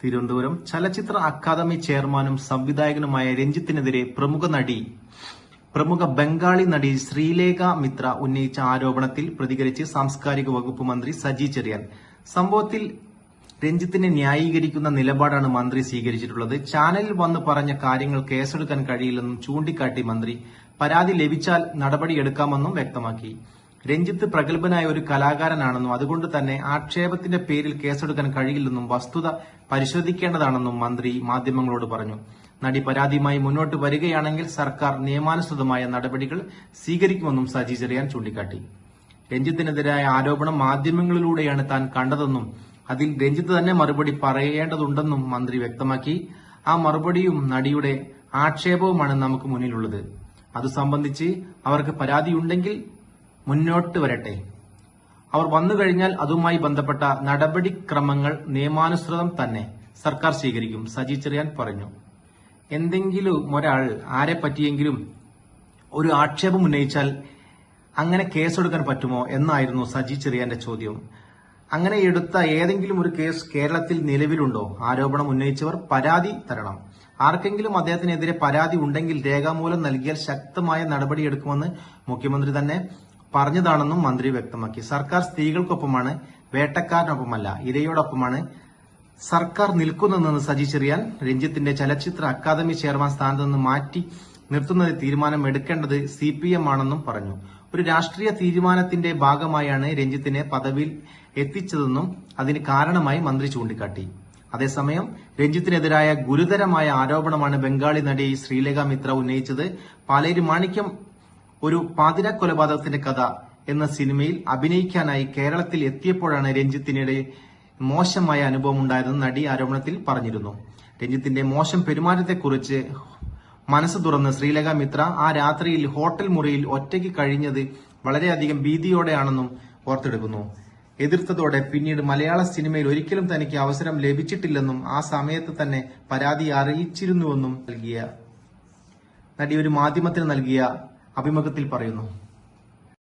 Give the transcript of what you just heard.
തിരുവനന്തപുരം ചലച്ചിത്ര അക്കാദമി ചെയർമാനും സംവിധായകനുമായ രഞ്ജിത്തിനെതിരെ പ്രമുഖ നടി പ്രമുഖ ബംഗാളി നടി ശ്രീലേഖ മിത്ര ഉന്നയിച്ച ആരോപണത്തിൽ പ്രതികരിച്ച് സാംസ്കാരിക വകുപ്പ് മന്ത്രി സജി ചെറിയാൻ. സംഭവത്തിൽ രഞ്ജിത്തിനെ ന്യായീകരിക്കുന്ന നിലപാടാണ് മന്ത്രി സ്വീകരിച്ചിട്ടുള്ളത്. ചാനലിൽ വന്ന് പറഞ്ഞ കാര്യങ്ങൾ കേസെടുക്കാൻ കഴിയില്ലെന്നും ചൂണ്ടിക്കാട്ടി മന്ത്രി പരാതി ലഭിച്ചാൽ നടപടിയെടുക്കാമെന്നും വ്യക്തമാക്കി. രഞ്ജിത്ത് പ്രഗത്ഭനായ ഒരു കലാകാരനാണെന്നും അതുകൊണ്ട് തന്നെ ആക്ഷേപത്തിന്റെ പേരിൽ കേസെടുക്കാൻ കഴിയില്ലെന്നും വസ്തുത പരിശോധിക്കേണ്ടതാണെന്നും മന്ത്രി മാധ്യമങ്ങളോട് പറഞ്ഞു. നടി പരാതിയുമായി മുന്നോട്ട് വരികയാണെങ്കിൽ സർക്കാർ നിയമാനുസൃതമായ നടപടികൾ സ്വീകരിക്കുമെന്നും സജി ചെറിയാൻ ചൂണ്ടിക്കാട്ടി. രഞ്ജിത്തിനെതിരായ ആരോപണം മാധ്യമങ്ങളിലൂടെയാണ് താൻ കണ്ടതെന്നും അതിൽ രഞ്ജിത്ത് തന്നെ മറുപടി പറയേണ്ടതുണ്ടെന്നും മന്ത്രി വ്യക്തമാക്കി. ആ മറുപടിയും നടിയുടെ ആക്ഷേപവുമാണ് നമുക്ക് മുന്നിലുള്ളത്. അത് സംബന്ധിച്ച് അവർക്ക് പരാതിയുണ്ടെങ്കിൽ മുന്നോട്ട് വരട്ടെ. അവർ വന്നു കഴിഞ്ഞാൽ അതുമായി ബന്ധപ്പെട്ട നടപടിക്രമങ്ങൾ നിയമാനുസൃതം തന്നെ സർക്കാർ സ്വീകരിക്കും സജി ചെറിയാൻ പറഞ്ഞു. എന്തെങ്കിലും ഒരാൾ ആരെ പറ്റിയെങ്കിലും ഒരു ആക്ഷേപം ഉന്നയിച്ചാൽ അങ്ങനെ കേസെടുക്കാൻ പറ്റുമോ എന്നായിരുന്നു സജി ചെറിയാന്റെ ചോദ്യം. അങ്ങനെ എടുത്ത ഏതെങ്കിലും ഒരു കേസ് കേരളത്തിൽ നിലവിലുണ്ടോ? ആരോപണം ഉന്നയിച്ചവർ പരാതി തരണം. ആർക്കെങ്കിലും അദ്ദേഹത്തിനെതിരെ പരാതി ഉണ്ടെങ്കിൽ രേഖാമൂലം നൽകിയാൽ ശക്തമായ നടപടിയെടുക്കുമെന്ന് മുഖ്യമന്ത്രി തന്നെ പറഞ്ഞതാണെന്നും മന്ത്രി വ്യക്തമാക്കി. സർക്കാർ സ്ത്രീകൾക്കൊപ്പമാണ് വേട്ടക്കാരനൊപ്പമല്ല ഇരയോടൊപ്പമാണ് സർക്കാർ നിൽക്കുന്നതെന്ന് സജി ചെറിയാൻ രഞ്ജിത്തിന്റെ ചലച്ചിത്ര അക്കാദമി ചെയർമാൻ സ്ഥാനത്ത് നിന്ന് മാറ്റി നിർത്തുന്നത് തീരുമാനം എടുക്കേണ്ടത് സി പി എം ആണെന്നും പറഞ്ഞു. ഒരു രാഷ്ട്രീയ തീരുമാനത്തിന്റെ ഭാഗമായാണ് രഞ്ജിത്തിനെ പദവിയിൽ എത്തിച്ചതെന്നും അതിന് കാരണമായി മന്ത്രി ചൂണ്ടിക്കാട്ടി. അതേസമയം രഞ്ജിത്തിനെതിരായ ഗുരുതരമായ ആരോപണമാണ് ബംഗാളി നടി ശ്രീലേഖ മിത്ര ഉന്നയിച്ചത്. പാലേരി മാണിക്യം ഒരു പാതിര കൊലപാതകത്തിന്റെ കഥ എന്ന സിനിമയിൽ അഭിനയിക്കാനായി കേരളത്തിൽ എത്തിയപ്പോഴാണ് രഞ്ജിത്തിനിടെ മോശമായ അനുഭവം ഉണ്ടായതെന്ന് നടി ആരോപണത്തിൽ പറഞ്ഞിരുന്നു. രഞ്ജിത്തിന്റെ മോശം പെരുമാറ്റത്തെക്കുറിച്ച് മനസ്സ് തുറന്ന് ശ്രീലേഖ മിത്ര ആ രാത്രിയിൽ ഹോട്ടൽ മുറിയിൽ ഒറ്റയ്ക്ക് കഴിഞ്ഞത് വളരെയധികം ഭീതിയോടെയാണെന്നും ഓർത്തെടുക്കുന്നു. എതിർത്തതോടെ പിന്നീട് മലയാള സിനിമയിൽ ഒരിക്കലും തനിക്ക് അവസരം ലഭിച്ചിട്ടില്ലെന്നും ആ സമയത്ത് തന്നെ പരാതി അറിയിച്ചിരുന്നുവെന്നും നൽകിയ നടി ഒരു മാധ്യമത്തിന് നൽകിയ അഭിമുഖത്തിൽ പറയുന്നു.